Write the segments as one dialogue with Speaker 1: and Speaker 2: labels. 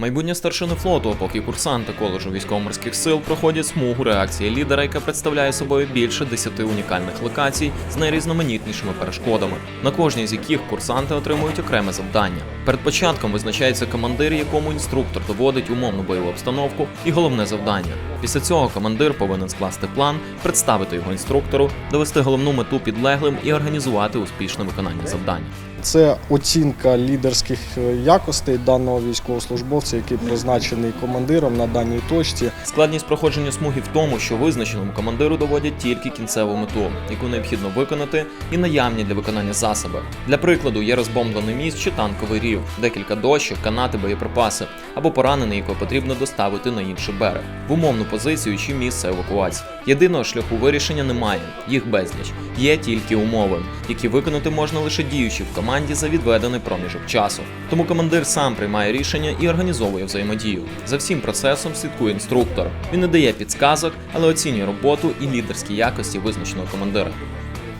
Speaker 1: Майбутнє старшини флоту, поки курсанти коледжу військово-морських сил проходять смугу реакції лідера, яка представляє собою більше 10 унікальних локацій з найрізноманітнішими перешкодами, на кожній з яких курсанти отримують окреме завдання. Перед початком визначається командир, якому інструктор доводить умовну бойову обстановку і головне завдання. Після цього командир повинен скласти план, представити його інструктору, довести головну мету підлеглим і організувати успішне виконання завдання.
Speaker 2: Це оцінка лідерських е, якостей даного військовослужбовця, який призначений командиром на даній точці.
Speaker 1: Складність проходження смуги в тому, що визначеному командиру доводять тільки кінцеву мету, яку необхідно виконати, і наявні для виконання засоби. Для прикладу, є розбомблений міст чи танковий рів, декілька дощок, канати, боєприпаси або поранений, якого потрібно доставити на інший берег, в умовну позицію чи місце евакуації. Єдиного шляху вирішення немає, їх безліч. Є тільки умови, які виконати можна лише діючи в команді за відведений проміжок часу. Тому командир сам приймає рішення і організовує взаємодію. За всім процесом слідкує інструктор. Він не дає підсказок, але оцінює роботу і лідерські якості визначеного командира.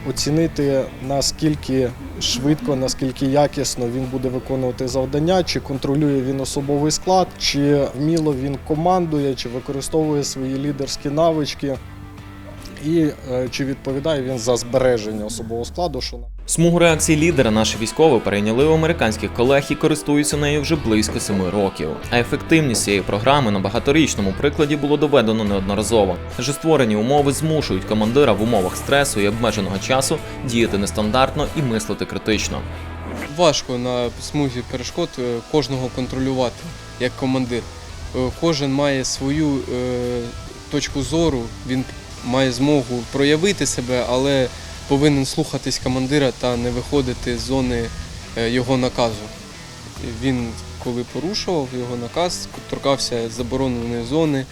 Speaker 2: Оцінити наскільки швидко, наскільки якісно він буде виконувати завдання, чи контролює він особовий склад, чи вміло він командує, чи використовує свої лідерські навички, і е, чи відповідає він за збереження особового складу, що
Speaker 1: Смугу реакції лідера наші військові перейняли у американських колег і користуються нею вже близько семи років. А ефективність цієї програми на багаторічному прикладі було доведено неодноразово. Адже створені умови змушують командира в умовах стресу і обмеженого часу діяти нестандартно і мислити критично.
Speaker 3: Важко на смузі перешкод е, кожного контролювати як командир. Е, Кожен має свою е, точку зору, він має змогу проявити себе, але повинен слухатись командира та не виходити з зони е, його наказу. Він, коли порушував його наказ, торкався забороненої зони,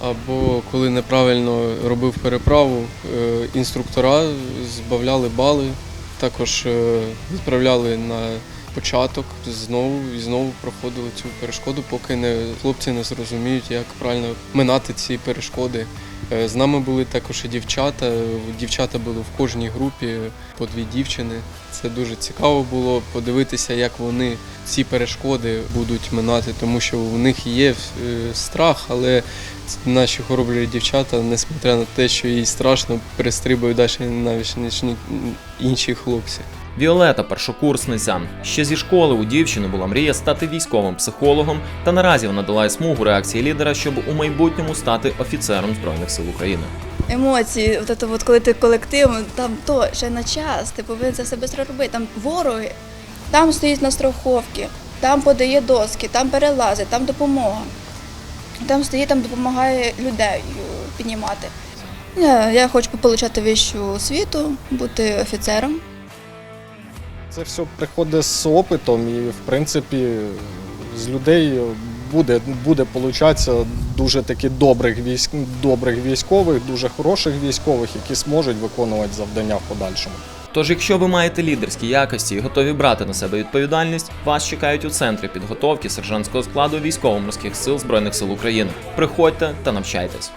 Speaker 3: або коли неправильно робив переправу, е, інструктора збавляли бали, також е, відправляли на початок, знову і знову проходили цю перешкоду, поки не, хлопці не зрозуміють, як правильно минати ці перешкоди. Е, З нами були також і дівчата. Дівчата були в кожній групі по дві дівчини. Це дуже цікаво було подивитися, як вони ці перешкоди будуть минати, тому що у них є е, страх, але наші хоробрі дівчата, несмотря на те, що їй страшно, перестрибують далі навіть інші хлопці.
Speaker 1: Віолета, першокурсниця. Ще зі школи у дівчини була мрія стати військовим психологом, та наразі вона долає смугу реакції лідера, щоб у майбутньому стати офіцером збройних сил України.
Speaker 4: емоції, от це от, коли ти колективом, там то ще на час, ти повинен це все швидко робити. Там вороги, там стоїть на страховці, там подає доски, там перелазить, там допомога. Там стоїть, там допомагає людей піднімати. Я, я хочу отримати вищу освіту, бути офіцером.
Speaker 2: Це все приходить з опитом, і в принципі з людей буде, буде получатися дуже таки добрих військ, добрих військових, дуже хороших військових, які зможуть виконувати завдання в подальшому.
Speaker 1: Тож, якщо ви маєте лідерські якості і готові брати на себе відповідальність, вас чекають у центрі підготовки сержантського складу військово-морських сил збройних сил України. Приходьте та навчайтесь.